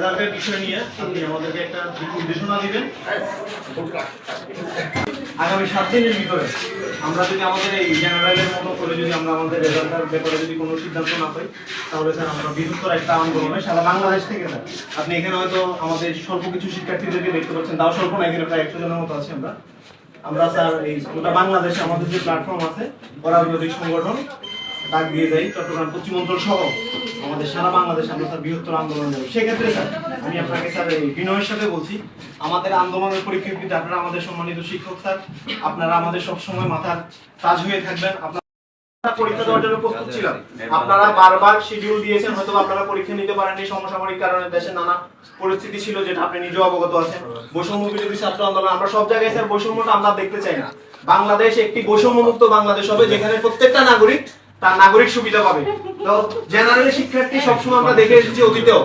রেজাল্টের বিষয় নিয়ে আপনি আমাদেরকে একটা নির্দেশনা দিবেন। আগামী সাত দিনের ভিতরে আমরা যদি আমাদের এই জেনারেলের মতো করে যদি আমরা আমাদের রেজাল্টের ব্যাপারে যদি কোনো সিদ্ধান্ত না পাই, তাহলে স্যার আমরা বৃহত্তর একটা আন্দোলনে সারা বাংলাদেশ থেকে স্যার, আপনি এখানে হয়তো আমাদের স্বল্প কিছু শিক্ষার্থীদেরকে দেখতে পাচ্ছেন, তাও স্বল্প না, এখানে প্রায় একশো জনের মতো আছে আমরা। আমরা স্যার এই গোটা বাংলাদেশে আমাদের যে প্ল্যাটফর্ম আছে পরাবিরোধী সংগঠন, ডাক দিয়ে যাই চট্টগ্রাম পশ্চিম অঞ্চল সহ। আমাদের সারা বাংলাদেশে আমরা স্যার বৃহত্তর আন্দোলন যাব সেক্ষেত্রে স্যার, আমি আপনাকে স্যার এই বিনয়ের সাথে বলছি, আমাদের আন্দোলনের পরিপ্রেক্ষিতে আপনারা আমাদের সম্মানিত শিক্ষক স্যার, আপনারা আমাদের সবসময় মাথার তাজ হয়ে থাকবেন। আপনারা পরীক্ষা দেওয়ার বৈষম্য বিরোধী ছাত্র আন্দোলন, আমরা সব জায়গায় স্যার বৈষম্যটা আমরা দেখতে চাই না। বাংলাদেশ একটি বৈষম্যমুক্ত বাংলাদেশ হবে, যেখানে প্রত্যেকটা নাগরিক তার নাগরিক সুবিধা পাবে। তো জেনারেলি শিক্ষার্থী সবসময় আমরা দেখে এসেছি অতীতেও।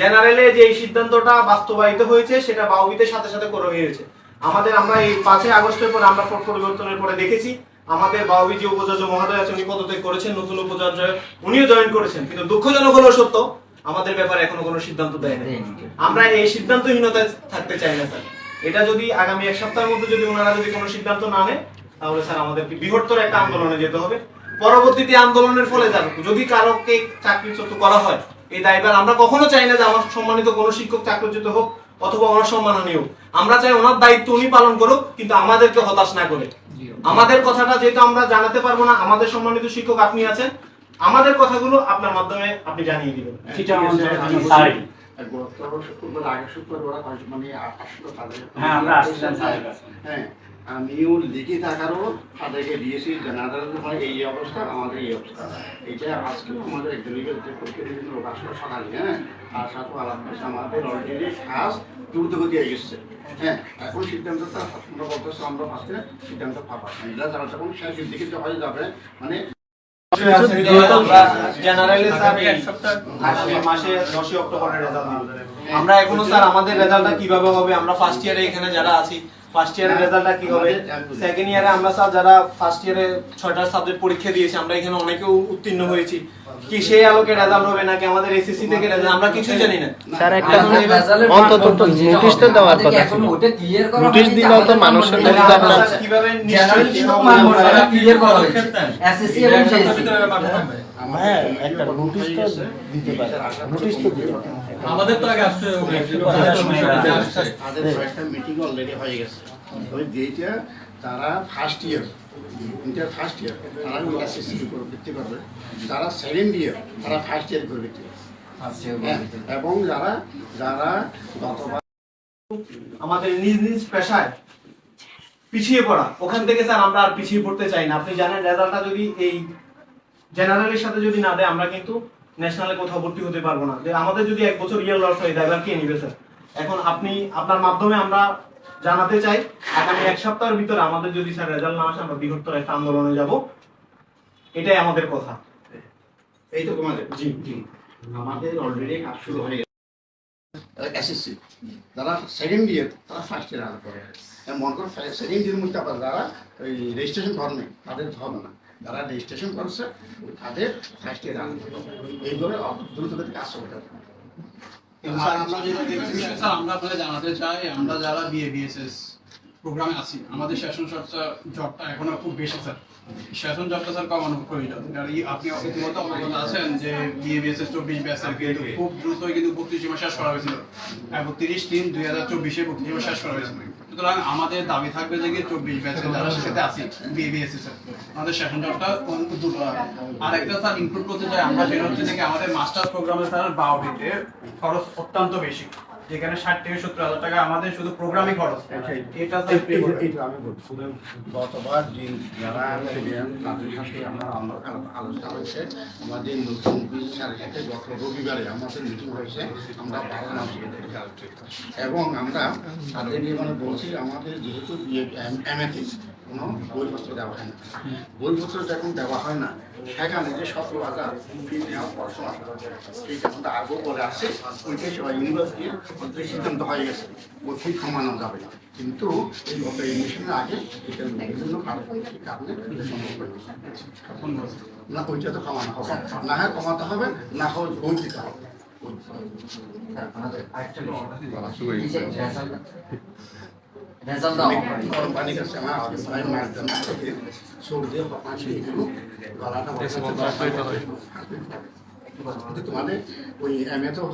জেনারেলে যে এই সিদ্ধান্তটা বাস্তবায়িত হয়েছে, সেটা বাউবিতের সাথে সাথে করে হয়েছে। আমাদের আমরা এই পাঁচই আগস্টের পর আমরা পট পরিবর্তনের পরে দেখেছি, আমাদের বাউবি যে উপাচার্য মহোদয় আছে উনি পদত্যাগ করেছেন, নতুন উপাচার্য, উনিও জয়েন করেছেন। কিন্তু দুঃখজনক হলো সত্য, আমাদের ব্যাপারে এখনও কোনো সিদ্ধান্ত দেয়নি আমরা এই সিদ্ধান্তহীনতায় থাকতে চাই না স্যার। এটা যদি আগামী এক সপ্তাহের মধ্যে যদি ওনারা যদি কোনো সিদ্ধান্ত না নেয়, তাহলে স্যার আমাদেরকে বৃহত্তর একটা আন্দোলনে যেতে হবে। পরবর্তীতে আন্দোলনের ফলে যাবে। যদি কারোকে চাকরিচ্যুত করা হয় এই দায়ভার আমরা কখনো চাই না যে আমার সম্মানিত কোনো শিক্ষক চাকরিচ্যুত হোক অথবা ওনার সম্মাননীয় আমরা চাই ওনার দায়িত্ব উনি পালন করুক কিন্তু আমাদেরকে হতাশ না করে। আমাদের কথাটা যেহেতু আমরা জানাতে পারব না আমাদের সম্মানিত শিক্ষক আপনি আছেন আমাদের কথাগুলো আপনার মাধ্যমে আপনি জানিয়ে দিবেন। চিটাং অঞ্চলে আমি চাই। গত শুক্রবার আগে শুক্রবার ওরা মানে আসলো তাদের। হ্যাঁ, আমরা আসছিলাম হ্যাঁ আমিও লিখে থাকারও তাদেরকে দিয়েছি জানাজার হয় এই অবস্থা, আমাদের এই অবস্থা। এটা আজকে আমাদের একজনকে যে দিয়েছিল লোক আসলো সকালে হ্যাঁ? আর সাথে আলাপ করছে আমাদের অলরেডি কাজ দ্রুতগতি হয়ে গেছে হ্যাঁ এখন সিদ্ধান্তটা আমরা বলতেছি, আমরা ফার্স্টে সিদ্ধান্ত পাবো। এটা যারা যখন শেষের দিকে যে হয়ে যাবে মানে জেনারেলি স্যার এই আগামী মাসে 10 অক্টোবরের আমরা এখনও স্যার, আমাদের রেজাল্টটা কীভাবে হবে? আমরা ফার্স্ট ইয়ারে এখানে যারা আছি ফার্স্ট ইয়ারের রেজাল্টটা কি হবে? সেকেন্ড ইয়ারে আমরা স্যার যারা ফার্স্ট ইয়ারে ছয়টা সাবজেক্ট পরীক্ষা দিয়েছি আমরা এখানে অনেকেও উত্তীর্ণ হয়েছি। কি সেই আলোকে রেজাল্ট হবে নাকি আমাদের এসএসসি থেকে রেজাল্ট আমরা কিছুই জানি না। স্যার একটা অন্তত তো নোটিশ তো দেওয়ার কথা ছিল। নোটিশ দিলেও তো মানুষের একটা স্যার কীভাবে ক্লিয়ার করা হয়েছে। এসএসসি এবং জেএসসি হ্যাঁ একটা নোটিশ তো দিতে পারে। নোটিশ তো দিতে পারে। আমাদের তো আগে আসতে হবে তাদের কয়েকটা মিটিং অলরেডি হয়ে গেছে ওই যেটা তারা first year inter first year তারা এসএসসি করে ভিত্তি করবে যারা সেকেন্ড ইয়ার তারা ফার্স্ট ইয়ার করে হ্যাঁ, এবং যারা যারা গতবার আমাদের নিজ নিজ পেশায় পিছিয়ে পড়া। ওখান থেকে স্যার আমরা আর পিছিয়ে পড়তে চাই না। আপনি জানেন রেজাল্টটা যদি এই জেনারেলের সাথে যদি না দেয় আমরা কিন্তু ন্যাশনালে কোথাও ভর্তি হতে পারব না। যে আমাদের যদি এক বছর ইয়ার লস হয় যায় কে নিবে স্যার এখন আপনি আপনার মাধ্যমে আমরা জানাতে চাই আগামী এক সপ্তাহের ভিতরে আমাদের যদি স্যার রেজাল্ট না আসে আমরা বৃহত্তর একটা আন্দোলনে যাব। এটাই আমাদের কথা। এই তো তোমাদের। জি জি। আমাদের অলরেডি কাজ শুরু হয়ে গেছে। এসএসসি যারা সেকেন্ড ইয়ার তারা ফার্স্ট ইয়ার আগে করে মনে করো সেকেন্ড ইয়ার মধ্যে আবার যারা ওই রেজিস্ট্রেশন করেনি তাদের হবে না। যারা রেজিস্ট্রেশন করছে তাদের ফার্স্ট ইয়ার এইভাবে দ্রুতগতি কাজ করতে হবে আমরা যেটা দেখছি স্যার, স্যার আমরা আপনাদের জানাতে চাই আমরা যারা বিএ বিএসএস প্রোগ্রামে আছি আমাদের সেশন চর্চা জবটা এখনও খুব বেশি স্যার। সেশন জবটা স্যার কমানো প্রয়োজন। কারণ আপনি ইতিমধ্যে অবগত আছেন যে বিএ বিএসএস চব্বিশ ব্যাচের কিন্তু খুব দ্রুতই কিন্তু বত্রিশ সীমা শেষ করা হয়েছিল। একত্রিশ তিন দুই হাজার চব্বিশে বত্রিশ সীমা শেষ করা হয়েছিল। সুতরাং আমাদের দাবি থাকবে যে চব্বিশ ব্যাচে যারা সাথে আছি বিএ বিএসএস আমাদের সেশন জটটা দ্রুত আর একটা। স্যার ইনক্লুড করতে চাই আমরা যেটা হচ্ছে যে আমাদের মাস্টার প্রোগ্রামে স্যার বাউডিতে খরচ অত্যন্ত বেশি। যেখানে ষাট থেকে সত্তর হাজার টাকা আমাদের শুধু প্রোগ্রামই খরচ এটা। এইটা আমি বলছি গতবার যে যারা ছিলেন তাদের সাথে আমরা আমার আলোচনা হয়েছে। আমাদের নতুন বিশাল সাথে গত রবিবারে আমাদের মিটিং হয়েছে। আমরা বারো মাস এবং আমরা তাদেরকে মানে বলছি আমাদের যেহেতু এম এমএতে কোনো বইপত্র দেওয়া হয় না। বইপত্র যখন দেওয়া হয় না। সেখানে যে সতেরো হাজার ফি নেওয়া পড়াশোনা আমরা আগেও বলে আসছে ওইটাই সবাই ইউনিভার্সিটির মধ্যে সিদ্ধান্ত হয়ে গেছে। ওই ফি কমানো যাবে না। কিন্তু এই গত এডমিশনের আগে এটা বিভিন্ন কারণে কারণে সম্ভব হয়েছে না ওইটা তো কমানো হবে। না হয় কমাতে হবে না হয় বই দিতে হবে। আমাদের আরেকটা তোমাদের ওই এম এ তো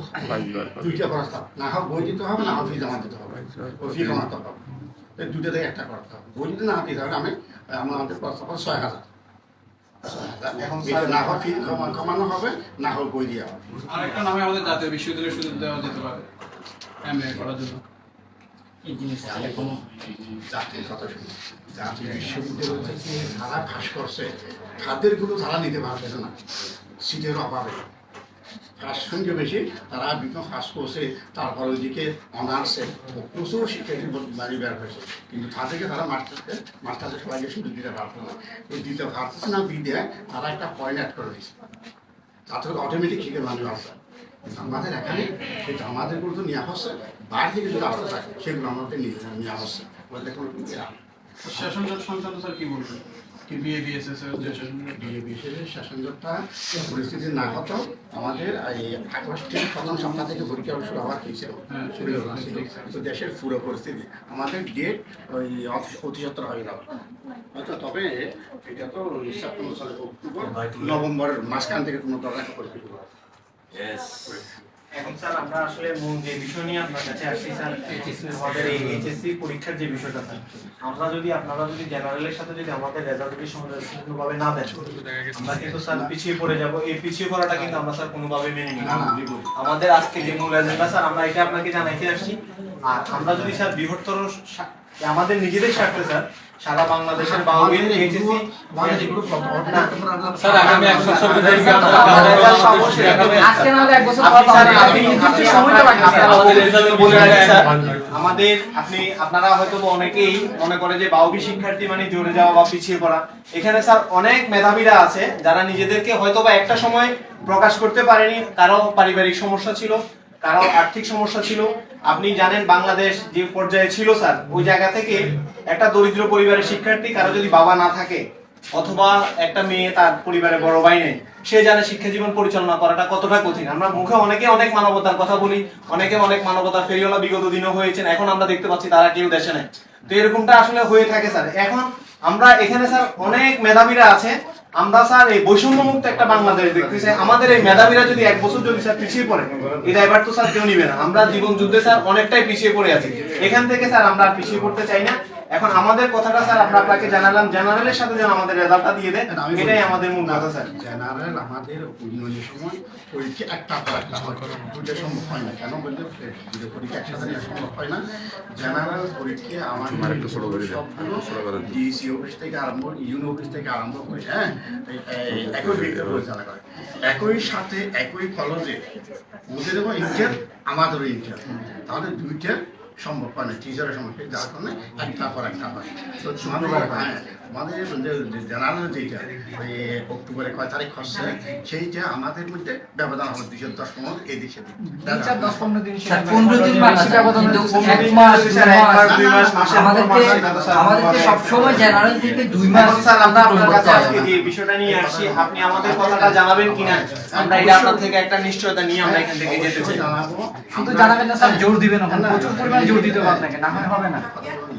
দুইটা খরচ না হোক বই দিতে হবে না হোক ফি জমা দিতে হবে। ওই ফি কমাতে হবে। এই দুটো থেকে একটা করতে হবে। বই যদি না দিতে হবে আমি আমাদের খরচ হবে ছয় হাজার। ছয় হাজার। এখন না হোক ফি কমানো হবে না হোক বই দেওয়া হবে। আরেকটা নামে আমাদের জাতীয় বিশ্ববিদ্যালয়ের সুযোগ দেওয়া যেতে পারে। এম এ করার জন্য। কোনো জাতির কথা শুনি জাতীয় বিশ্ববিদ্যালয় থেকে যারা ফাঁস করছে খাদ্যেরগুলো তারা নিতে না সিটের অভাবে। ফার্স্ট সঙ্গে বেশি তারা বিভিন্ন ফার্স্ট করছে তারপর ওইদিকে অনার্সে প্রচুর শিক্ষার্থী বাড়ি বের হয়েছে। কিন্তু তাদেরকে তারা মাস্টারকে মাস্টারদের সবাইকে সুযোগ দিতে পারতো না। ওই দিতে পারতেছে না বিদে তারা একটা পয়েন্ট অ্যাড করে দিচ্ছে তাতে অটোমেটিক শিখে মানুষ কিন্তু আমাদের এখানে কিন্তু আমাদেরগুলো তো নেওয়া হচ্ছে বাইরে থেকে যদি আসতে থাকে সেগুলো আমাদের নিয়ে নেওয়া হচ্ছে ওদের কোনো স্যার কি বলবেন? পরিস্থিতি না হতো আমাদের এই আগস্টের প্রথম সপ্তাহ থেকে পরীক্ষা শুরু হওয়ার তো দেশের পুরো পরিস্থিতি আমাদের ডেট ওই অতি সত্তর হয়ে গেল হয়তো তবে এটা তো নভেম্বরের মাঝখান থেকে কোনো দরকার পরিস্থিতি এখন স্যার আমরা আসলে মূল যে বিষয় নিয়ে আপনার কাছে আসছি স্যার আমাদের এই এইচএসসি পরীক্ষার যে বিষয়টা স্যার আমরা যদি আপনারা যদি জেনারেলের সাথে যদি আমাদের রেজাল্ট যদি সম্পূর্ণভাবে না দেন আমরা কিন্তু স্যার পিছিয়ে পড়ে যাব। এই পিছিয়ে পড়াটা কিন্তু আমরা স্যার কোনোভাবে মেনে নিই আমাদের আজকে যে মূল এজেন্ডা স্যার আমরা এটা আপনাকে জানাইতে আসছি। আর আমরা যদি স্যার বৃহত্তর আমাদের নিজেদের স্বার্থে স্যার সারা বাংলাদেশের বাউবিল এইচএসসি আমাদের স্যার আগামী এক সপ্তাহ মধ্যে আজকে না এক বছর আপনি সময়টা আপনারা আমাদের আপনি হয়তো অনেকেই মনে করে যে বাউবি শিক্ষার্থী মানে জোরে যাওয়া বা পিছিয়ে পড়া। এখানে স্যার অনেক মেধাবীরা আছে যারা নিজেদেরকে হয়তো বা একটা সময় প্রকাশ করতে পারেনি কারও পারিবারিক সমস্যা ছিল। কারও আর্থিক সমস্যা ছিল। আপনি জানেন বাংলাদেশ যে পর্যায়ে ছিল, স্যার, ওই জায়গা থেকে একটা দরিদ্র পরিবারের শিক্ষার্থী, কারও যদি বাবা না থাকে, অথবা একটা মেয়ে তার পরিবারে বড় ভাই নেই, সে জানে শিক্ষা জীবন পরিচালনা করাটা কতটা কঠিন। আমরা মুখে অনেকে অনেক মানবতার কথা বলি, অনেকে অনেক মানবতার ফেরিওয়ালা বিগত দিনও হয়েছেন, এখন আমরা দেখতে পাচ্ছি তারা কেউ দেশে নেই। তো এরকমটা আসলে হয়ে থাকে, স্যার। এখন আমরা এখানে, স্যার, অনেক মেধাবীরা আছে আমরা স্যার এই বৈষম্য মুক্ত একটা বাংলাদেশ দেখতে আমাদের এই মেধাবীরা যদি এক বছর যদি স্যার পিছিয়ে পড়ে এটা এবার তো স্যার কেউ নিবে না। আমরা জীবন যুদ্ধে স্যার অনেকটাই পিছিয়ে পড়ে আছি। এখান থেকে স্যার আমরা পিছিয়ে পড়তে চাই না। এখন আমাদের কথাটা স্যার আমরা আপনাকে জানালাম। জেনারেলের সাথে যেন আমাদের রেজাল্টটা দিয়ে দেয় এটাই আমাদের মূল কথা স্যার। জেনারেল আমাদের উন্নয়নের সময় পরীক্ষা একটা পর একটা হয় দুটো সম্ভব হয় না। কেন বললে দুটো পরীক্ষা একসাথে নেওয়া সম্ভব হয় না। জেনারেল পরীক্ষা আমাদের সবগুলো ডিসি অফিস থেকে আরম্ভ ইউনি অফিস থেকে আরম্ভ করে হ্যাঁ একই বিজ্ঞান পরিচালনা করে। একই সাথে একই কলেজে ওদেরও ইন্টার আমাদেরও ইন্টার তাহলে দুইটা সম্ভব হয় না টিচারের সম্ভব যার কারণে একটা পর একটা হয়। তো আমাদের হ্যাঁ, আমাদের জেনারেল যেটা ওই অক্টোবরে কয় তারিখ হচ্ছে সেইটা আমাদের মধ্যে ব্যবধান হবে দুশো দশ পনেরো কাছে করতে হয় আজকে না। যে বিষয়টা নিয়ে আসছি আপনি আমাদের কথাটা জানাবেন কিনা? আমরা এটা আপনার থেকে একটা নিশ্চয়তা নিয়ে আমরা এখান থেকে যেতে চাই। জানাব। শুধু জানাবেন না স্যার জোর দিবেন প্রচুর পরিমাণে জোর দিতে হবে আপনাকে না হয় হবে না।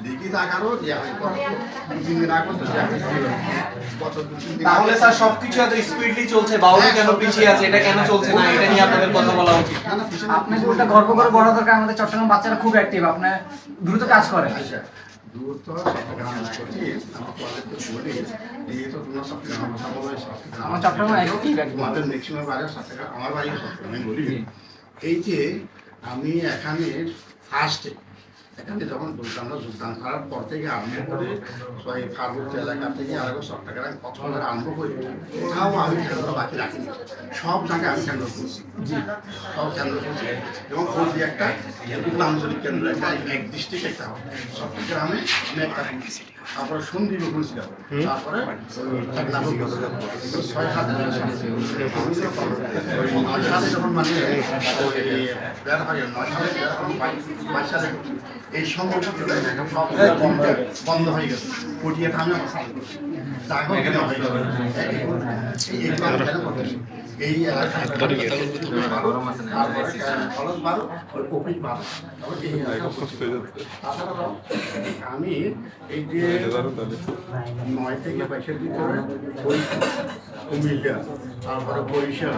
লিখিত আকারও দেওয়া হয়। তিন দিন আগে তাহলে স্যার সবকিছু এত স্পিডলি চলছে? বাউলি কেন পিছিয়ে আছে? এটা কেন চলছে না? এটা নিয়ে আপনাদের কথা বলা উচিত। না, ওটা গর্ব করে বলা দরকার আমাদের চট্টগ্রাম বাচ্চারা খুব অ্যাক্টিভ আপনার দ্রুত কাজ করে আচ্ছা, আমার কলেজকে বলি, এই তো তোমার চট্টগ্রাম বাড়ি আমার বাড়ি আমি বলি। এই যে আমি এখানে ফার্স্টে এখানে যখন আমরা যোগদান করার পর থেকে আরম্ভ করে ওই ফার্গুট এলাকা থেকে আরও চট্টগ্রাম কক্সবাজার আরম্ভ করি কোথাও আমি কেন্দ্র বাকি রাখিনি। সব জায়গায় আমি কেন্দ্র করছি। সব কেন্দ্র করছি। এবং কোন একটা আঞ্চলিক কেন্দ্র একটা এক ডিস্ট্রিক্ট একটা চট্টগ্রামে আমি একটা তারপরে সন্দীপ করেছিলাম তারপরে ছয় সাত সালে যখন মানে নয় সালে বাইশ সালে। এই সব বন্ধ বন্ধ হয়ে গেছে। হয়ে গেল। এই- আমি এই যে নয় থেকে বাইশের ভিতরে কুমিল্লা তারপরে বরিশাল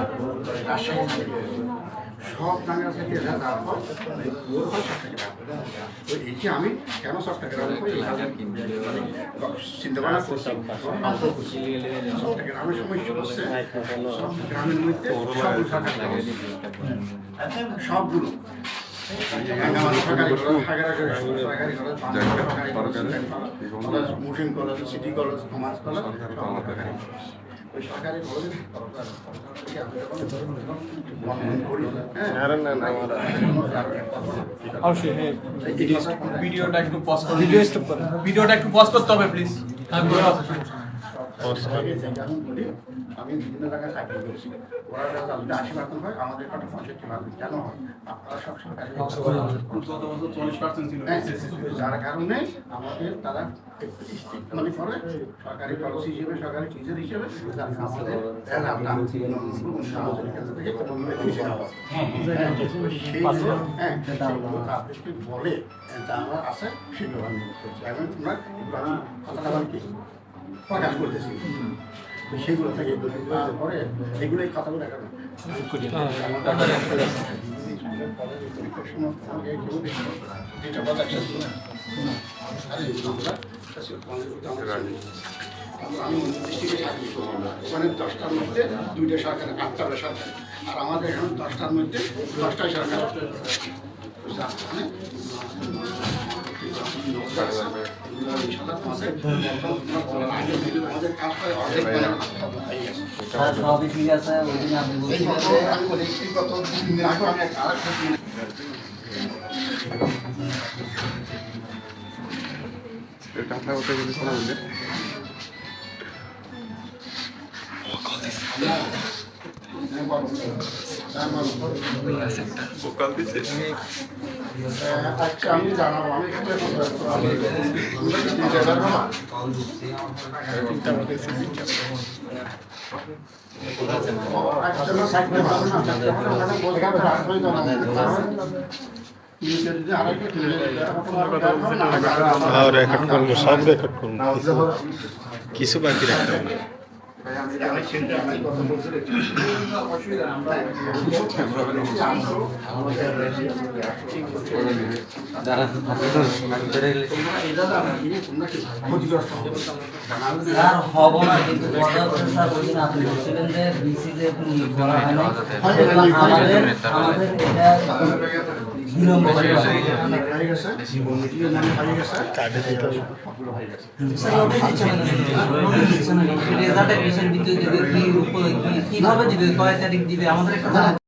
রাজশাহী সব থেকে তো এই যে আমি কেন চট্টগ্রামে চিন্তা ভাবনা করছি। চট্টগ্রামের সমস্যা হচ্ছে সব গ্রামের মধ্যে। সবগুলো। Muslim college, city college, commerce college, সব সরকারি কলেজ। ওই সরকারি কলেজে থেকে আমি যখন বন্ধন করি, হ্যাঁ, অবশ্যই হ্যাঁ। এই কথা- ভিডিওটা একটু পজ করুন ভিডিও স্টপ করুন ভিডিওটা একটু পজ করতে হবে প্লিজ আমি বিভিন্ন জায়গায় চাকরি করেছি। ওরা যদি আশি পার্সেন্ট হয় আমাদের কাছে পঁয়ষট্টি পার্সেন্ট কেন হয়? আপনারা সব সরকারি গত বছর চল্লিশ পার্সেন্ট ছিল। হ্যাঁ, যার কারণে আমাদের তারা মানে করে সরকারি পলিসি হিসেবে সরকারি টিচার হিসেবে হয়। হ্যাঁ, হ্যাঁ, বলে যা আমার আছে সেগুলো আমি কথাটা কি? প্রকাশ করতেছি। সেগুলো থেকে, তারপরে এগুলো কথাগুলো কথা আমি দশটার মধ্যে দুইটা সরকারি আটটা সরকারি আর আমাদের এখানে দশটার মধ্যে দশটাই সরকারি। সবই ঠিক আছে ওই দিন আপনি এই বলছিলেন গত যে আমি বলি, এই আচ্ছা। আচ্ছা, হয়, কিছু বাকি রাখতে হবে না। আমি চিন্তা আমি কথা বলতে দেখছি। ক্ষতিগ্রস্ত হবে। স্যার হব না কিন্তু কথা হচ্ছে স্যার ওই দিন আপনি বলছিলেন যে বিসি যে নিয়োগ করা না সেটা আমাদের আমাদের এটা হয়ে গেছে, হয়ে গেছে, সবগুলো হয়ে গেছে। কীভাবে দিবে কয় তারিখ দিবে আমাদের একটা